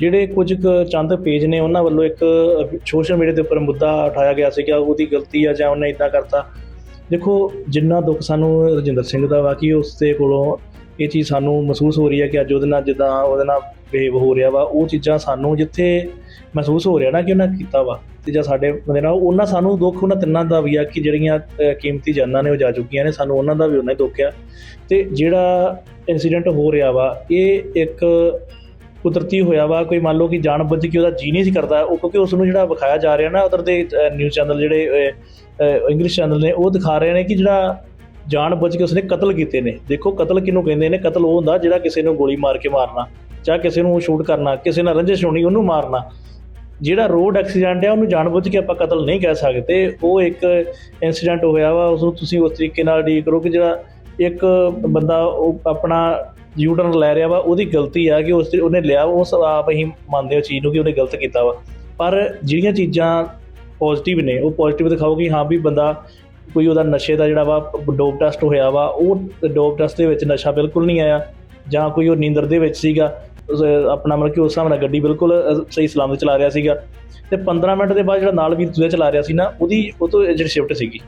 ਜਿਹੜੇ ਕੁਝ ਕੁ ਚੰਦ ਪੇਜ ਨੇ, ਉਹਨਾਂ ਵੱਲੋਂ ਇੱਕ ਸੋਸ਼ਲ ਮੀਡੀਆ ਦੇ ਉੱਪਰ ਮੁੱਦਾ ਉਠਾਇਆ ਗਿਆ ਸੀ ਕਿ ਉਹਦੀ ਗਲਤੀ ਆ ਜਾਂ ਉਹਨੇ ਇਦਾਂ ਕਰਤਾ। ਦੇਖੋ, ਜਿੰਨਾ ਦੁੱਖ ਸਾਨੂੰ ਰਜਿੰਦਰ ਸਿੰਘ ਦਾ ਵਾ, ਕਿ ਉਸ ਦੇ ਕੋਲੋਂ ਇਹ ਚੀਜ਼ ਸਾਨੂੰ ਮਹਿਸੂਸ ਹੋ ਰਹੀ ਹੈ ਕਿ ਅੱਜ ਉਹਦੇ ਨਾਲ ਜਿੱਦਾਂ ਉਹਦੇ ਨਾਲ ਬਿਹੇਵ ਹੋ ਰਿਹਾ ਵਾ, ਉਹ ਚੀਜ਼ਾਂ ਸਾਨੂੰ ਜਿੱਥੇ ਮਹਿਸੂਸ ਹੋ ਰਿਹਾ ਨਾ ਕਿ ਉਹਨਾਂ ਕੀਤਾ ਵਾ, ਤੇ ਜਾਂ ਸਾਡੇ ਬੰਦੇ ਨਾਲ, ਉਹਨਾਂ ਸਾਨੂੰ ਦੁੱਖ ਉਹਨਾਂ ਤਿੰਨਾਂ ਦਾ ਵੀ ਆ ਕਿ ਜਿਹੜੀਆਂ ਕੀਮਤੀ ਜਾਨਾਂ ਨੇ ਉਹ ਜਾ ਚੁੱਕੀਆਂ ਨੇ, ਸਾਨੂੰ ਉਹਨਾਂ ਦਾ ਵੀ ਉਹਨਾਂ ਹੀ ਦੁੱਖ ਆ। ਤੇ ਜਿਹੜਾ ਇਨਸੀਡੈਂਟ ਹੋ ਰਿਹਾ ਵਾ, ਇਹ ਇੱਕ ਕੁਦਰਤੀ ਹੋਇਆ ਵਾ, ਕੋਈ ਮੰਨ ਲਓ ਕਿ ਜਾਣ ਬੁੱਝ ਕੇ ਉਹਦਾ ਜੀ ਨਹੀਂ ਸੀ ਕਰਦਾ, ਉਹ ਕਿਉਂਕਿ ਉਸ ਨੂੰ ਜਿਹੜਾ ਵਿਖਾਇਆ ਜਾ ਰਿਹਾ ਨਾ ਉਧਰ ਦੇ ਨਿਊਜ਼ ਚੈਨਲ ਜਿਹੜੇ ਇੰਗਲਿਸ਼ ਚੈਨਲ ਨੇ, ਉਹ ਦਿਖਾ ਰਹੇ ਨੇ ਕਿ ਜਿਹੜਾ ਜਾਣ ਬੁੱਝ ਕੇ ਉਸਨੇ ਕਤਲ ਕੀਤੇ ਨੇ। ਦੇਖੋ ਕਤਲ ਕਿਹਨੂੰ ਕਹਿੰਦੇ ਨੇ? ਕਤਲ ਉਹ ਹੁੰਦਾ ਜਿਹੜਾ ਕਿਸੇ ਨੂੰ ਗੋਲੀ ਮਾਰ ਕੇ ਮਾਰਨਾ, ਜਾਂ ਕਿਸੇ ਨੂੰ ਸ਼ੂਟ ਕਰਨਾ, ਕਿਸੇ ਨਾਲ ਰੰਜਿਸ਼ ਹੋਣੀ ਉਹਨੂੰ ਮਾਰਨਾ। ਜਿਹੜਾ ਰੋਡ ਐਕਸੀਡੈਂਟ ਹੈ ਉਹਨੂੰ ਜਾਣਬੁੱਝ ਕੇ ਆਪਾਂ ਕਤਲ ਨਹੀਂ ਕਹਿ ਸਕਦੇ। ਉਹ ਇੱਕ ਇਨਸੀਡੈਂਟ ਹੋਇਆ ਵਾ, ਉਸ ਨੂੰ ਤੁਸੀਂ ਉਸ ਤਰੀਕੇ ਨਾਲ ਡੀਲ ਕਰੋ ਕਿ ਜਿਹੜਾ ਇੱਕ ਬੰਦਾ ਉਹ ਆਪਣਾ ਯੂ ਟਰਨ ਲੈ ਰਿਹਾ ਵਾ ਉਹਦੀ ਗਲਤੀ ਆ ਕਿ ਉਸ ਉਹਨੇ ਲਿਆ ਉਸ ਆਪ ਅਸੀਂ ਮੰਨਦੇ ਹਾਂ ਚੀਜ਼ ਨੂੰ ਕਿ ਉਹਨੇ ਗਲਤ ਕੀਤਾ ਵਾ। ਪਰ ਜਿਹੜੀਆਂ ਚੀਜ਼ਾਂ ਪੋਜ਼ਿਟਿਵ ਨੇ ਉਹ ਪੋਜ਼ਿਟਿਵ ਦਿਖਾਓ ਕਿ ਹਾਂ ਵੀ ਬੰਦਾ ਕੋਈ ਉਹਦਾ ਨਸ਼ੇ ਦਾ ਜਿਹੜਾ ਵਾ ਡੋਪ ਟੈਸਟ ਹੋਇਆ ਵਾ ਉਹ ਡੋਪ ਟੈਸਟ ਦੇ ਵਿੱਚ ਨਸ਼ਾ ਬਿਲਕੁਲ ਨਹੀਂ ਆਇਆ ਜਾਂ ਕੋਈ ਉਹ ਨੀਂਦਰ ਦੇ ਵਿੱਚ ਸੀਗਾ ਉਸ, ਆਪਣਾ ਮਤਲਬ ਕਿ ਉਸ ਹਿਸਾਬ ਨਾਲ ਗੱਡੀ ਬਿਲਕੁਲ ਅ, ਸਹੀ ਸਲਾਮਤ ਚਲਾ ਰਿਹਾ ਸੀਗਾ। ਤੇ 15 ਮਿੰਟ ਦੇ ਬਾਅਦ ਜਿਹੜਾ ਨਾਲ ਵੀ ਦੂਜਾ ਚਲਾ ਰਿਹਾ ਸੀ ਨਾ ਉਹਦੀ ਉਹ ਤੋਂ ਜਿਹੜੀ ਸ਼ਿਫਟ ਸੀਗੀ।